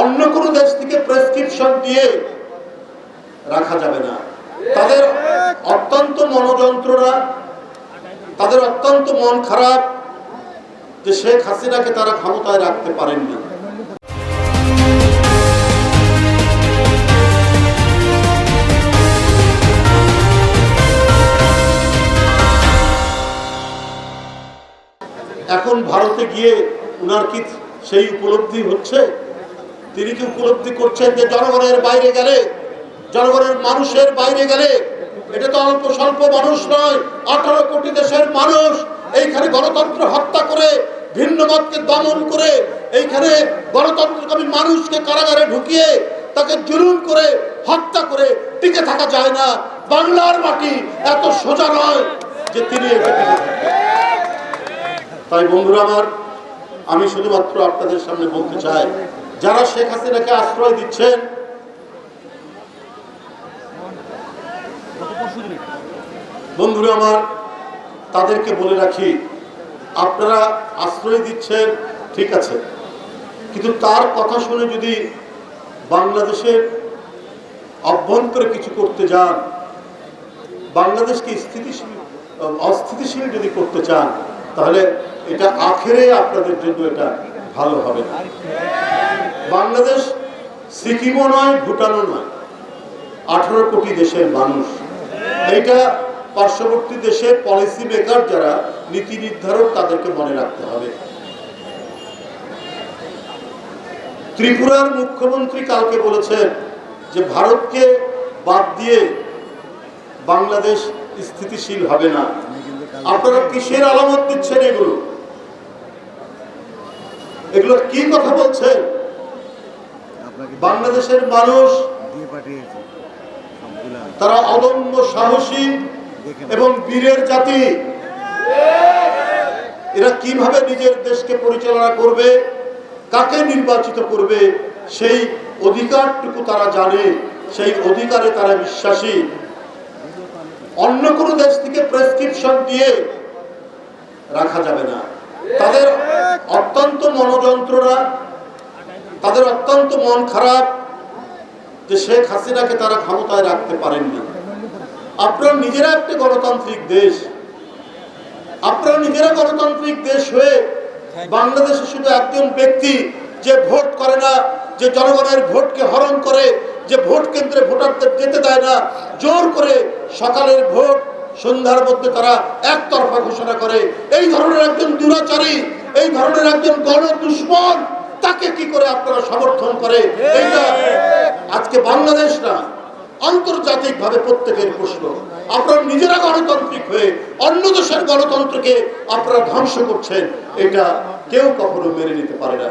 অন্য কোনো দেশ থেকে প্রেসক্রিপশন দিয়ে রাখা যাবে না। তাদের অত্যন্ত মনোযন্ত্রণা, তাদের অত্যন্ত মন খারাপ যে শেখ হাসিনাকে তারা ক্ষমতায় রাখতে পারেননি। এখন ভারতে গিয়ে উনার কি সেই উপলব্ধি হচ্ছে? তিনি কি উপলব্ধি করছেন যে জনগণের বাইরে গেলে, জনগণের মানুষের বাইরে গেলে, এটা তো অল্প স্বল্প মানুষ নয়, আঠারো কোটি দেশের মানুষ, এইখানে গণতন্ত্র হত্যা করে, ভিন্ন মতকে দমন করে, এইখানে গণতন্ত্রকামী মানুষকে কারাগারে ঢুকিয়ে তাকে জুলুম করে, হত্যা করে টিকে থাকা যায় না। বাংলার মাটি এত সোজা নয় যে তিনি তাই বন্ধুরা আমার, আমি শুধুমাত্র আপনাদের সামনে বলতে চাই যারা শেখ হাসিনাকে আশ্রয় দিচ্ছেন, বন্ধুরা আমার, তাদেরকে বলে রাখি, আপনারা আশ্রয় দিচ্ছেন, ঠিক আছে। কিন্তু তার কথা শুনে যদি বাংলাদেশের অভ্যন্তরে কিছু করতে যান, বাংলাদেশকে স্থিতিশীল, অস্থিতিশীল যদি করতে চান, তাহলে এটা আখেরে আপনাদের জন্য এটা ভালো হবে না। বাংলাদেশ সিকিমও নয়, ভুটানও নয়। আঠারো কোটি দেশের মানুষ। এইটা পার্শ্ববর্তী দেশের পলিসি মেকার যারা, নীতি নির্ধারক তাদেরকে মনে রাখতে হবে। ত্রিপুরার মুখ্যমন্ত্রী কালকে বলেছেন যে ভারতকে বাদ দিয়ে বাংলাদেশ স্থিতিশীল হবে না। আপনারা কিসের আলামত দিচ্ছেন এগুলো? এগুলো কি কথা বলছেন? বাংলাদেশের মানুষ তারা অদম্য সাহসী এবং বীরের জাতি। এরা কীভাবে নিজের দেশকে পরিচালনা করবে কাকে নির্বাচিত করবে সেই অধিকারটুকু তারা জানে সেই অধিকারে তারা বিশ্বাসী। অন্য কোনো দেশ থেকে প্রেসক্রিপশন দিয়ে রাখা যাবে না। তাদের অত্যন্ত মনোযন্ত্রণা তাদের অত্যন্ত মন খারাপ যে শেখ হাসিনাকে তারা ক্ষমতায় রাখতে পারেননি। আপনারা নিজেরা একটা গণতান্ত্রিক দেশ। আপনারা নিজেরা গণতান্ত্রিক দেশ হয়ে বাংলাদেশে শুধু একজন ব্যক্তি যে ভোট করে না, যে জনগণের ভোটকে হরণ করে, যে ভোট কেন্দ্রে ভোটারদের যেতে দেয় না, জোর করে সকালের ভোট, সন্ধ্যার মধ্যে তারা একতরফা ঘোষণা করে। এই ধরনের একজন দুরাচারী, এই ধরনের একজন গণ দুশ্মন তাকে কি করে আপনারা সমর্থন করে? এইটা আজকে বাংলাদেশ না আন্তর্জাতিক ভাবে প্রত্যেকের প্রশ্ন। আপনারা নিজেরা গণতান্ত্রিক হয়ে অন্য দেশের গণতন্ত্রকে আপনারা ধ্বংস করছেন এটা কেউ কখনো মেনে নিতে পারে না।